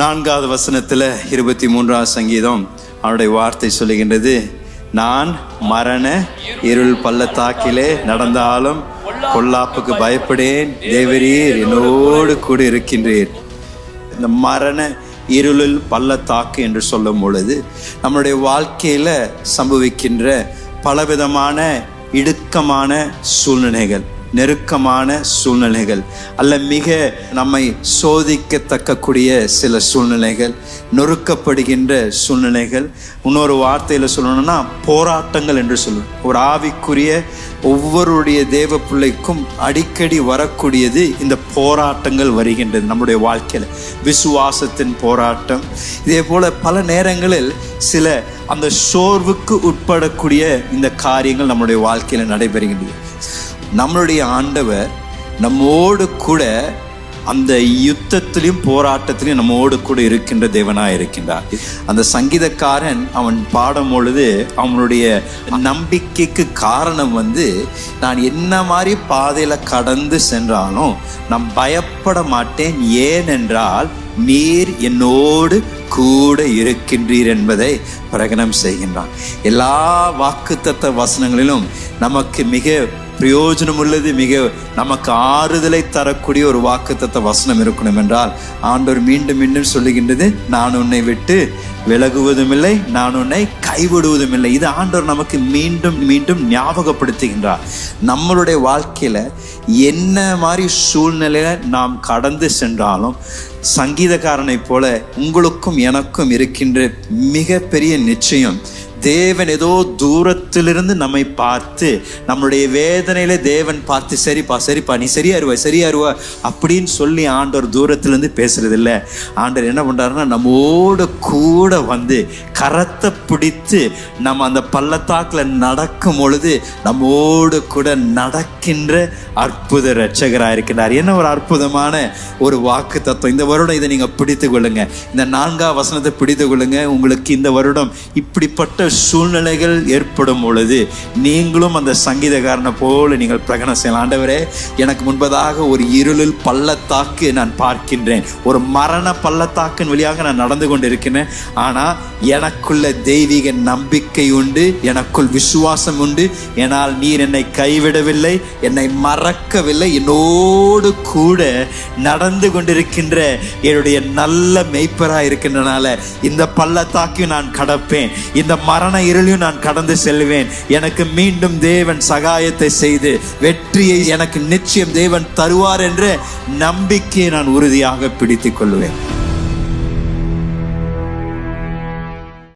நான்காவது வசனத்தில் இருபத்தி மூன்றாவது சங்கீதம் அவருடைய வார்த்தை சொல்லுகின்றது நான் மரண இருள் பள்ளத்தாக்கிலே நடந்தாலும் பொல்லாப்புக்கு பயப்படேன். தேவரீர் என்னோடு கூட இருக்கின்றீர் இந்த மரண இருளில் பள்ளத்தாக்கு என்று சொல்லும் பொழுது நம்மளுடைய வாழ்க்கையில் சம்பவிக்கின்ற பலவிதமான இடுக்கமான சூழ்நிலைகள். நெருக்கமான சூழ்நிலைகள் அல்ல மிக நம்மை சோதிக்கத்தக்கக்கூடிய சில சூழ்நிலைகள் நொறுக்கப்படுகின்ற சூழ்நிலைகள். இன்னொரு வார்த்தையில் சொல்லணும்னா போராட்டங்கள் என்று சொல்லுவோம். ஒரு ஆவிக்குரிய ஒவ்வொருடைய தேவ பிள்ளைக்கும் அடிக்கடி வரக்கூடியது இந்த போராட்டங்கள் வருகின்றது நம்முடைய வாழ்க்கையில். விசுவாசத்தின் போராட்டம். இதே போல் பல நேரங்களில் சில அந்த சோர்வுக்கு உட்படக்கூடிய இந்த காரியங்கள் நம்முடைய வாழ்க்கையில் நடைபெறுகின்றது. நம்மளுடைய ஆண்டவர் நம்மோடு கூட அந்த யுத்தத்திலையும் போராட்டத்திலையும் நம்மோடு கூட இருக்கின்ற தேவனாக இருக்கின்றார். அந்த சங்கீதக்காரன் அவன் பாடும் பொழுது அவனுடைய நம்பிக்கைக்கு காரணம் வந்து நான் என்ன மாதிரி பாதையில் கடந்து சென்றாலும் நான் பயப்பட மாட்டேன் ஏனென்றால் நீர் என்னோடு கூட இருக்கின்றீர் என்பதை பிரகடனம் செய்கின்றான். எல்லா வாக்குத்தத்த வசனங்களிலும் நமக்கு மிக பிரயோஜனம் உள்ளது மிக நமக்கு ஆறுதலை தரக்கூடிய ஒரு வாக்குத்தத்த வசனம் இருக்கணும் என்றால் ஆண்டவர் மீண்டும் மீண்டும் சொல்லுகின்றது நான் உன்னை விட்டு விலகுவதும் இல்லை நான் உன்னை கைவிடுவதும் இல்லை இது ஆண்டவர் நமக்கு மீண்டும் மீண்டும் ஞாபகப்படுத்துகின்றார். நம்மளுடைய வாழ்க்கையில் என்ன மாதிரி சூழ்நிலையில நாம் கடந்து சென்றாலும் சங்கீதக்காரனைப் போல உங்களுக்கும் எனக்கும் இருக்கின்ற மிகப்பெரிய நிச்சயம் தேவன் ஏதோ தூரத்திலிருந்து நம்மை பார்த்து நம்மளுடைய வேதனையில தேவன் பார்த்து சரிப்பா சரிப்பா நீ சரியாருவா சரியாருவா அப்படின்னு சொல்லி ஆண்டவர் தூரத்திலிருந்து பேசுறது ஆண்டவர் என்ன பண்றாருன்னா நம்மோட கூட வந்து கரத்தை பிடித்து நம்ம அந்த பள்ளத்தாக்கில் நடக்கும் பொழுது நம்மோடு கூட நடக்கின்ற அற்புத ரட்சகராக இருக்கிறார். என்ன ஒரு அற்புதமான ஒரு வாக்கு தத்துவம். இந்த வருடம் இதை நீங்கள் பிடித்து கொள்ளுங்க. இந்த நான்காம் வசனத்தை பிடித்து கொள்ளுங்க. உங்களுக்கு இந்த வருடம் இப்படிப்பட்ட சூழ்நிலைகள் ஏற்படும் பொழுது நீங்களும் அந்த சங்கீதக்காரனை போல நீங்கள் பிரகடனம் செய்யலாம். ஆண்டவரே எனக்கு முன்பதாக ஒரு இருளில் பள்ளத்தாக்கு நான் பார்க்கின்றேன். ஒரு மரண பள்ளத்தாக்கின் வழியாக நான் நடந்து கொண்டிருக்கிறேன் என எனக்குள்ள தெய்வீக நம்பிக்கை உண்டு எனக்குள் விசுவாசம் உண்டு. ஏனால் நீர் என்னை கைவிடவில்லை என்னை மறக்கவில்லை. என்னோடு கூட நடந்து கொண்டிருக்கின்ற என்னுடைய நல்ல மெய்ப்பராக இருக்கின்றனால இந்த பள்ளத்தாக்கையும் நான் கடப்பேன். இந்த மரண இருளையும் நான் கடந்து செல்வேன். எனக்கு மீண்டும் தேவன் சகாயத்தை செய்து வெற்றியை எனக்கு நிச்சயம் தேவன் தருவார் என்ற நம்பிக்கையை நான் உறுதியாக பிடித்துக் கொள்வேன்.